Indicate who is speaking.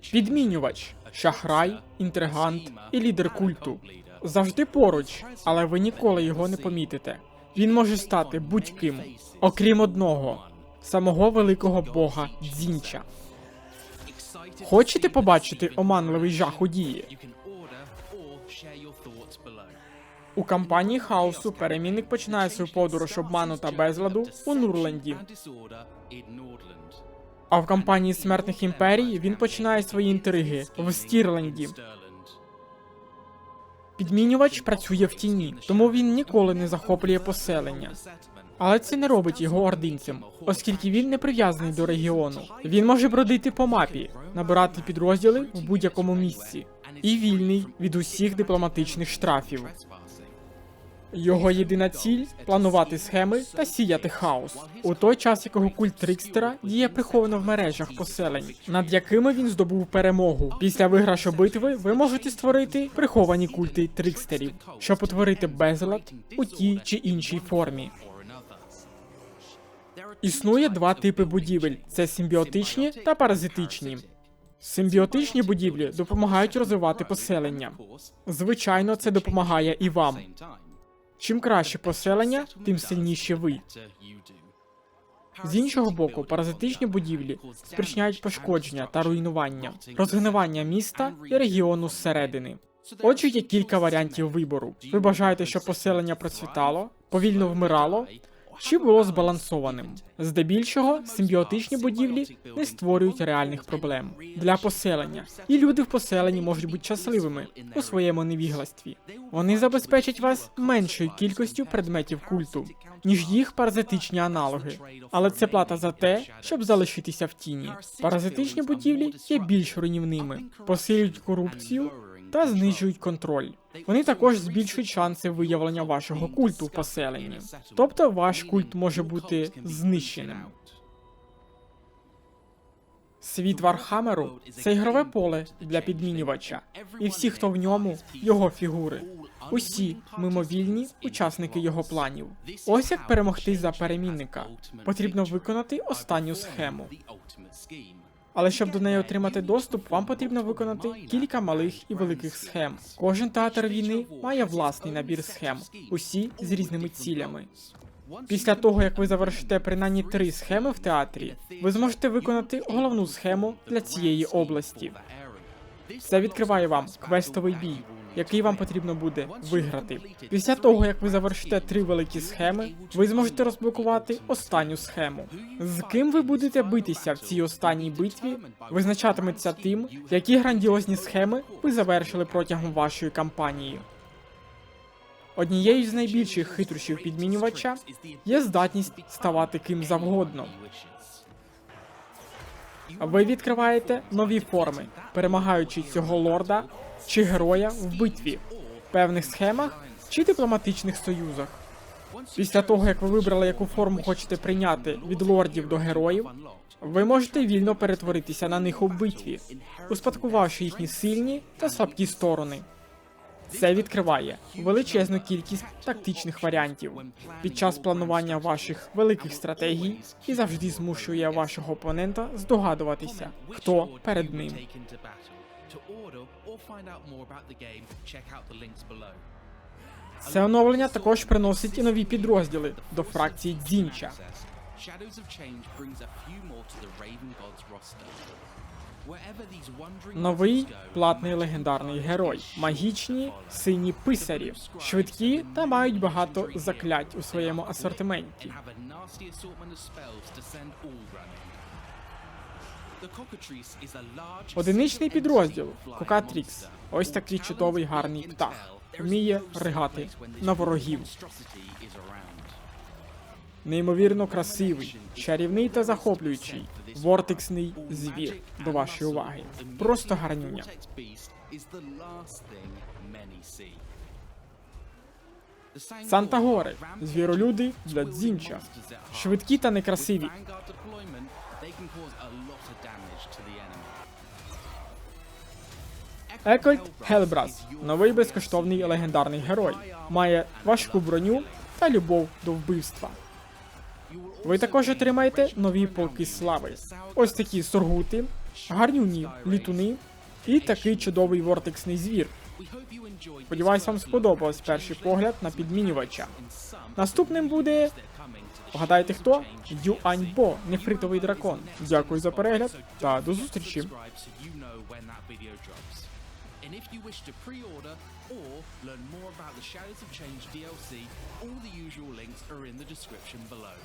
Speaker 1: Підмінювач, шахрай, інтригант і лідер культу. Завжди поруч, але ви ніколи його не помітите. Він може стати будь-ким, окрім одного самого великого бога Дзінча. Хочете побачити оманливий жах у дії? У кампанії хаосу перемінник починає свою подорож обману та безладу у Нурленді. А в кампанії смертних імперій він починає свої інтриги в Стірленді. Підмінювач працює в тіні, тому він ніколи не захоплює поселення. Але це не робить його ординцем, оскільки він не прив'язаний до регіону. Він може бродити по мапі, набирати підрозділи в будь-якому місці і вільний від усіх дипломатичних штрафів. Його єдина ціль планувати схеми та сіяти хаос. У той час, якого культ Трикстера діє приховано в мережах поселень, над якими він здобув перемогу. Після виграшу битви ви можете створити приховані культи трикстерів, щоб утворити безлад у тій чи іншій формі. Існує два типи будівель: це симбіотичні та паразитичні. Симбіотичні будівлі допомагають розвивати поселення. Звичайно, це допомагає і вам. Чим краще поселення, тим сильніші ви. З іншого боку, паразитичні будівлі спричиняють пошкодження та руйнування, розгнивання міста і регіону зсередини. Отже, є кілька варіантів вибору. Ви бажаєте, щоб поселення процвітало, повільно вмирало чи було збалансованим. Здебільшого симбіотичні будівлі не створюють реальних проблем для поселення, і люди в поселенні можуть бути щасливими у своєму невігластві. Вони забезпечать вас меншою кількістю предметів культу, ніж їх паразитичні аналоги. Але це плата за те, щоб залишитися в тіні. Паразитичні будівлі є більш руйнівними, посилюють корупцію та знижують контроль. Вони також збільшують шанси виявлення вашого культу в поселенні. Тобто ваш культ може бути знищеним. Світ Вархамеру це ігрове поле для підмінювача, і всі, хто в ньому, його фігури. Усі мимовільні учасники його планів. Ось як перемогти за перемінника. Потрібно виконати останню схему. Але щоб до неї отримати доступ, вам потрібно виконати кілька малих і великих схем. Кожен театр війни має власний набір схем, усі з різними цілями. Після того, як ви завершите принаймні три схеми в театрі, ви зможете виконати головну схему для цієї області. Це відкриває вам квестовий бій, який вам потрібно буде виграти. Після того, як ви завершите три великі схеми, ви зможете розблокувати останню схему. З ким ви будете битися в цій останній битві, визначатиметься тим, які грандіозні схеми ви завершили протягом вашої кампанії. Однією з найбільших хитрощів підмінювача є здатність ставати ким завгодно. Ви відкриваєте нові форми, перемагаючи цього лорда чи героя в битві, певних схемах чи дипломатичних союзах. Після того, як ви вибрали, яку форму хочете прийняти від лордів до героїв, ви можете вільно перетворитися на них у битві, успадкувавши їхні сильні та слабкі сторони. Це відкриває величезну кількість тактичних варіантів під час планування ваших великих стратегій і завжди змушує вашого опонента здогадуватися, хто перед ним. Це оновлення також приносить і нові підрозділи до фракції Дзінча. Новий платний легендарний герой, магічні сині писарі, швидкі та мають багато заклять у своєму асортименті. Одиничний підрозділ Кокатрікс. Ось такий чудовий гарний птах. Вміє ригати на ворогів. Неймовірно красивий, чарівний та захоплюючий, вортексний звір до вашої уваги. Просто гарнюня. Сантагори, звіролюди для дзінча. Швидкі та некрасиві. Екольт Хелбрас, новий безкоштовний легендарний герой, має важку броню та любов до вбивства. Ви також отримаєте нові полки слави. Ось такі сургути, гарнюні літуни і такий чудовий вортексний звір. Сподіваюсь, вам сподобалось перший погляд на підмінювача. Наступним буде. Вгадайте хто? Юаньбо, нефритовий дракон. Дякую за перегляд та до зустрічі.
Speaker 2: And if you wish to pre-order or learn more about the Shadows of Change DLC, all the usual links are in the description below.